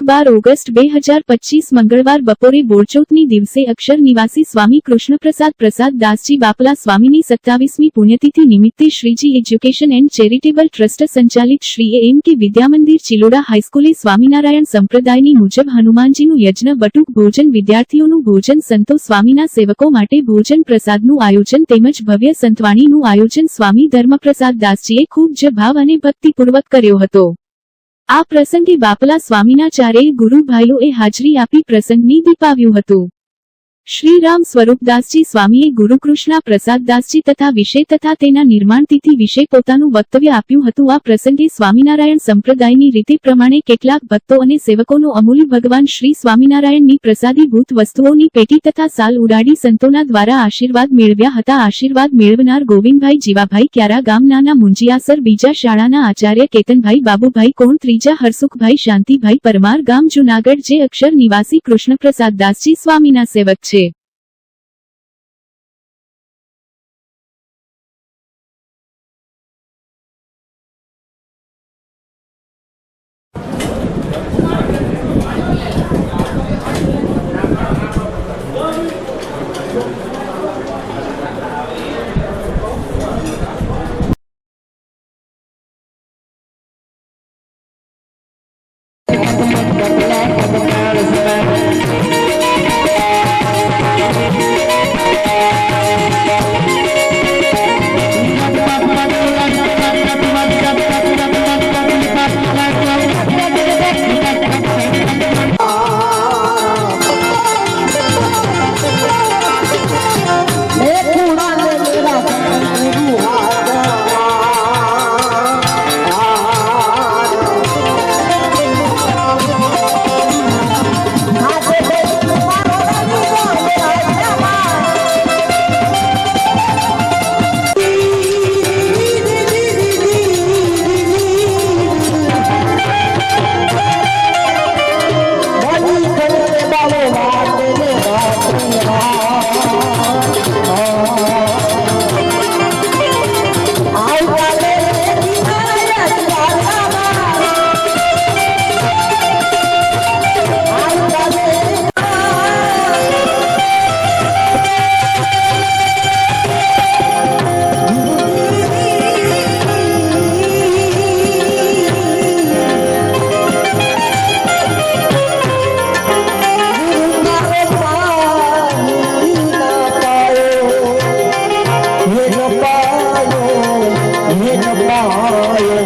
તારીખ બાર ઓગસ્ટ બે હજાર પચીસ મંગળવાર બપોરે બોરચોથની દિવસે અક્ષર નિવાસી સ્વામી કૃષ્ણપ્રસાદ પ્રસાદ દાસજી બાપલા સ્વામીની સત્તાવીસમી પુણ્યતિથિ નિમિત્તે Shriji education and charitable trust સંચાલિત શ્રી એમ કે વિદ્યામંદિર ચિલોડા હાઈસ્કૂલે સ્વામિનારાયણ સંપ્રદાયની મુજબ હનુમાનજીનું યજ્ઞ, બટુક, ભોજન, વિદ્યાર્થીઓનું ભોજન, સંતો સ્વામીના સેવકો માટે ભોજન પ્રસાદનું આયોજન તેમજ ભવ્ય સંતવાણીનું આયોજન સ્વામી ધર્મપ્રસાદ દાસજીએ ખૂબ જ ભાવ અને ભક્તિપૂર્વક કર્યો હતો. આ પ્રસંગે બાપલા સ્વામીના ચારેય હાજરી આપી પ્રસંગની દીપાવ્યું હતું. શ્રી રામ સ્વરૂપદાસજી સ્વામીએ ગુરુકૃષ્ણા પ્રસાદદાસજી તથા વિષય તથા તેના નિર્માણ તિથિ વિશે પોતાનું વક્તવ્ય આપ્યું હતું. આ પ્રસંગે સ્વામિનારાયણ સંપ્રદાયની રીતે પ્રમાણે કેટલાક ભક્તો અને સેવકોનો અમૂલ્ય ભગવાન શ્રી સ્વામિનારાયણની પ્રસાદીભૂત વસ્તુઓની પેટી તથા સાલ ઉડાડી સંતોના દ્વારા આશીર્વાદ મેળવ્યા હતા. આશીર્વાદ મેળવનાર ગોવિંદભાઈ જીવાભાઈ ક્યારા ગામ નાના મુંજિયાસર, બીજા શાળાના આચાર્ય કેતનભાઈ બાબુભાઈ કોણ, ત્રીજા હરસુખભાઈ શાંતિભાઈ પરમાર ગામ જુનાગઢ, જે અક્ષર નિવાસી કૃષ્ણપ્રસાદદાસજી સ્વામીના સેવક છે. Hare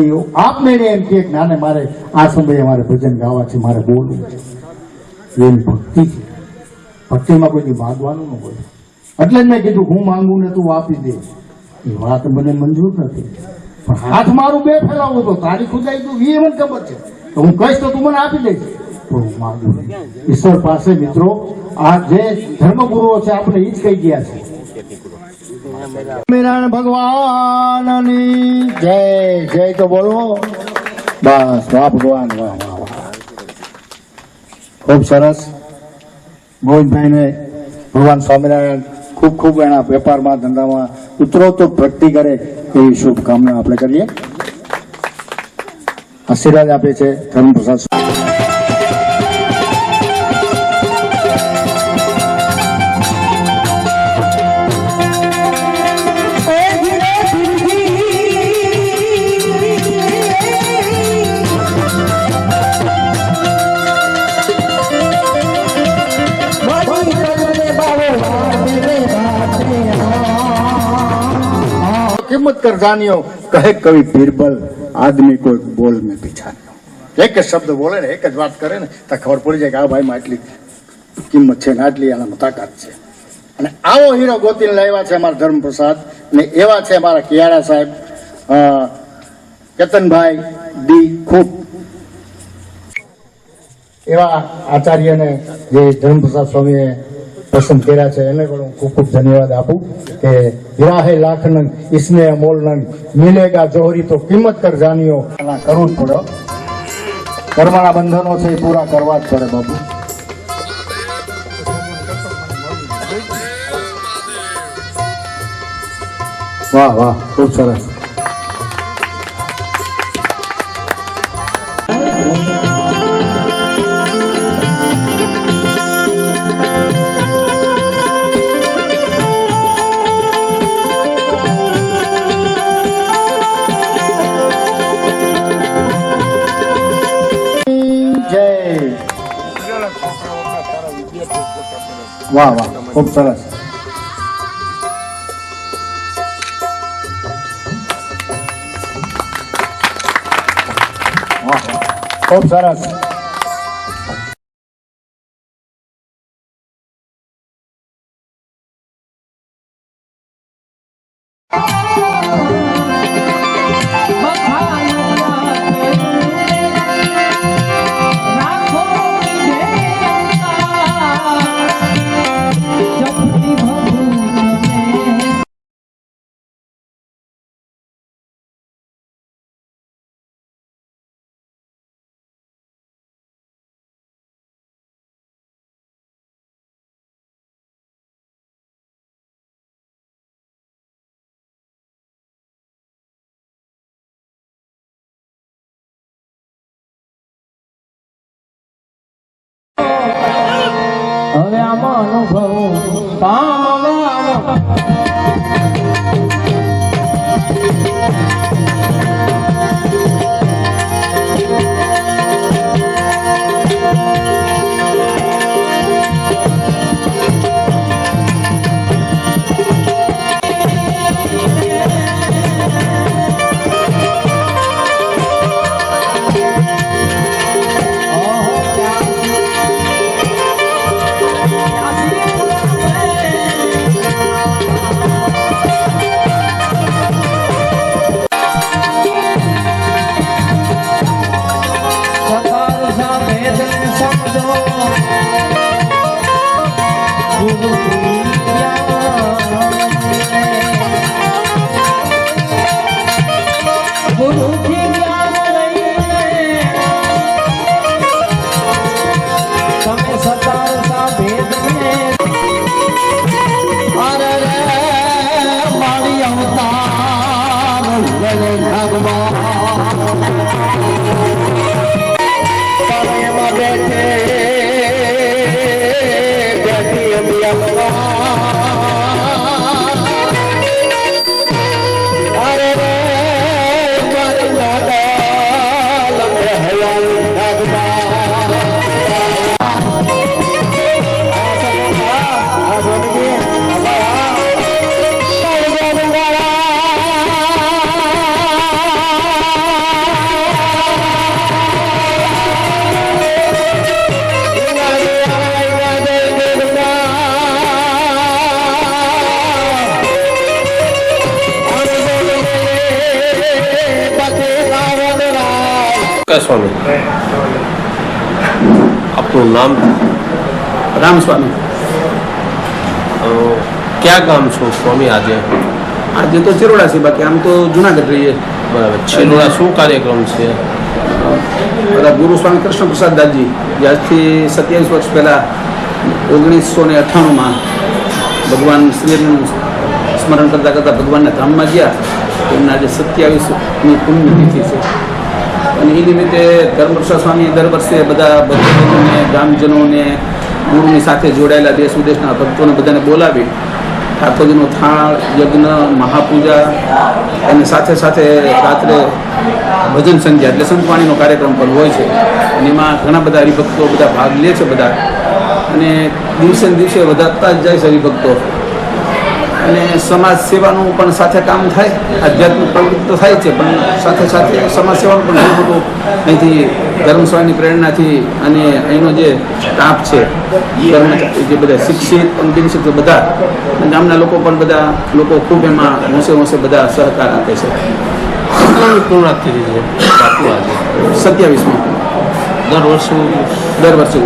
એ આપમેળે એમ કે, નાને, મારે આ સમયે મારે ભજન ગાવા છે, મારે બોલવું છે. એની ભક્તિ છે. ભક્તિમાં કોઈ માગવાનું ન હોય. એટલે જ મેં કીધું, હું માંગુ ને તું આપી દે. એ વાત મને મંજૂર નથી. પણ હાથ મારું બે ફેલાવું તો તારી ખુદાઈ તું એ મને ખબર છે. તો હું કહીશ તો તું મને આપી દઈશ પણ હું માંગુ. ઈશ્વર પાસે મિત્રો, આ જે ધર્મગુરુઓ છે, આપણે એ જ કહી ગયા છે. સ્વામિનારાયણ ભગવાનની જય જય તો બોલો. બસ ભગવાન, વાહ વાહ વાહ. ખૂબ ભગવાન સ્વામિનારાયણ ખૂબ ખૂબ એના વેપારમાં, ધંધામાં ઉત્તરોત્તર પ્રગતિ કરે એવી શુભકામના આપણે કરીએ. આશીર્વાદ આપે છે ધર્મપ્રસાદ किम्मत कर जानियो कहे कवि बीरबल आदमी को एक बोल में बिछानियो એક જ શબ્દ બોલે ને એક જ વાત કરે ને તો ખબર પડી જાય કે આ ભાઈમાં આટલી કિંમત છે ને આટલી આનામાં તાકાત છે અને આવો હીરો ગોતીને લાવ્યા છે અમારા ધર્મપ્રસાદ ને એવા છે અમારા કિયાળા સાહેબ અ, કેતનભાઈ ડી ખૂબ એવા આચાર્યને જે ધર્મપ્રસાદ સ્વામીએ પસંદ કર્યા છે, એને પણ હું ખૂબ ખૂબ ધન્યવાદ આપું કે હિરાહે લાખ નંગ ઇસને અમોલ નંગ મિલેગા જોહરી તો કિંમત કર એના કરવું જ પડે. કર્મના બંધનો છે એ પૂરા કરવા જ પડે બાબુ વાહ વાહ, ખૂબ સરસ. વાહ વાહ ખૂબ સરસ. ખૂબ સરસ. હવે આમાં આપનું નામ? રામ સ્વામી. ક્યાં ગામ છો સ્વામી આજે? આજે તો ચિરોડા છે બાકી આમ તો જુનાગઢ રહીએ. બરાબર. ચિરોડા શું કાર્યક્રમ છે? બધા ગુરુ સ્વામી કૃષ્ણ પ્રસાદ દાસજી આજથી સત્યાવીસ વર્ષ પહેલાં ઓગણીસો ને અઠ્ઠાણુંમાં ભગવાન શ્રીનું સ્મરણ કરતાં કરતાં ભગવાનના ધામમાં ગયા. એમના આજે સત્યાવીસની પુણ્યતિથિ છે. અને એ નિમિત્તે ધર્મપ્રસાદ સ્વામી દર વર્ષે બધા ભક્તોને ગ્રામજનોને ગુરુની સાથે જોડાયેલા દેશ વિદેશના ભક્તોને બધાને બોલાવી ઠાકોરજીનો થાળ, યજ્ઞ, મહાપૂજા અને સાથે સાથે રાત્રે ભજન સંધ્યા એટલે સંતવાણીનો કાર્યક્રમ પણ હોય છે. અને એમાં ઘણા બધા હરિભક્તો બધા ભાગ લે છે બધા. અને દિવસે દિવસે વધારતા જ જાય છે હરિભક્તો. અને સમાજ સેવાનું પણ સાથે કામ થાય આધ્યાત્મિક પ્રવૃત્તિ તો થાય છે પણ સાથે સાથે સમાજ સેવાનું પણ ઘણું બધું અહીંથી ધર્મસ્વામીની પ્રેરણાથી અને અહીંનો જે સ્ટાફ છે કર્મચારી જે બધા શિક્ષિત અને બિનશિક્ષિત બધા અને ગામના લોકો પણ બધા લોકો ખૂબ એમાં હોંશે હોંશે બધા સહકાર આપે છે. સત્યાવીસમાં. દર વર્ષે દર વર્ષે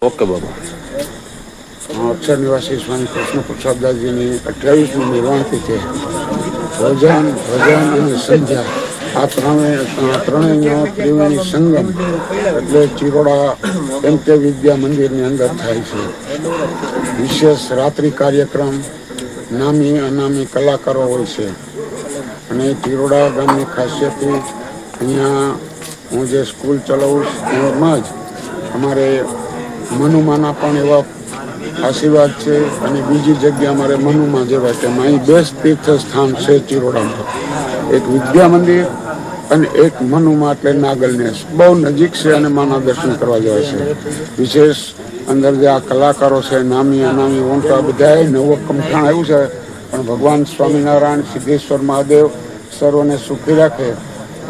ઓકે બાબા. અક્ષર નિવાસી સ્વામી કૃષ્ણ પ્રસાદદાસજીની અઠ્યાવીસમી નિર્વાણથી છે. ભજન ભજન અને સંધ્યા. આ ત્રણે આ ત્રણેયનો ત્રિવેણી સંગમ એટલે ચિરોડા એમ કે વિદ્યા મંદિરની અંદર થાય છે. વિશેષ રાત્રિ કાર્યક્રમ નામી અનામી કલાકારો હોય છે. અને ચિરોડા ગામની ખાસિયતથી અહીંયા હું જે સ્કૂલ ચલાવું એમાં જ અમારે મનુમાના પણ એવા આશીર્વાદ છે અને બીજી જગ્યા અમારે મનુમાં જેવા કે અહીં બેસ્ટ તીર્થ સ્થાન છે ચિરોડામાં. એક વિદ્યા મંદિર અને એક મનુમાં એટલે નાગલનેસ. બહુ નજીક છે અને માના દર્શન કરવા જાય છે. વિશેષ અંદર જે આ કલાકારો છે, નામી, અનામી ઓંટા બધાએ નવો કમઠાણ આવ્યું છે. પણ ભગવાન સ્વામિનારાયણ, સિદ્ધેશ્વર મહાદેવ સર્વને સુખી રાખે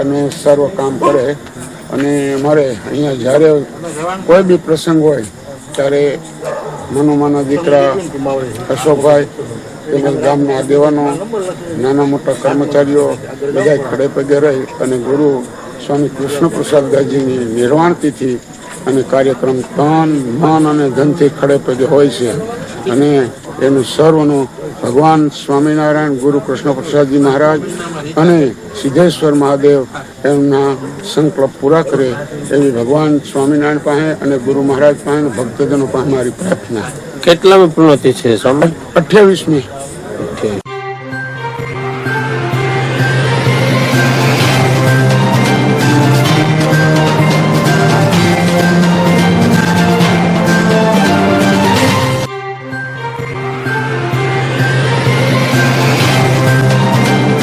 અને સર્વ કામ કરે. અને અમારે અહીંયા જ્યારે કોઈ બી પ્રસંગ હોય, ત્યારે મનુમાના દીકરા, અશોકભાઈ, તેમજ ગામના આગેવાનો, નાના મોટા કર્મચારીઓ બધા ખડે પગે રહી અને ગુરુ સ્વામી કૃષ્ણ પ્રસાદ નિર્વાણ તિથિ અને કાર્યક્રમ તન, મન અને ધનથી ખડે પગે હોય છે. અને એનું સર્વનું ભગવાન સ્વામિનારાયણ ગુરુ કૃષ્ણ પ્રસાદજી મહારાજ અને સિદ્ધેશ્વર મહાદેવ એમના સંકલ્પ પૂરા કરે એવી ભગવાન સ્વામિનારાયણ પાસે અને ગુરુ મહારાજ પાસે ભક્તજનો પાસે મારી પ્રાર્થના. કેટલામી પૂર્ણતિથિ છે સ્વામી? અઠ્યાવીસમી. ઓકે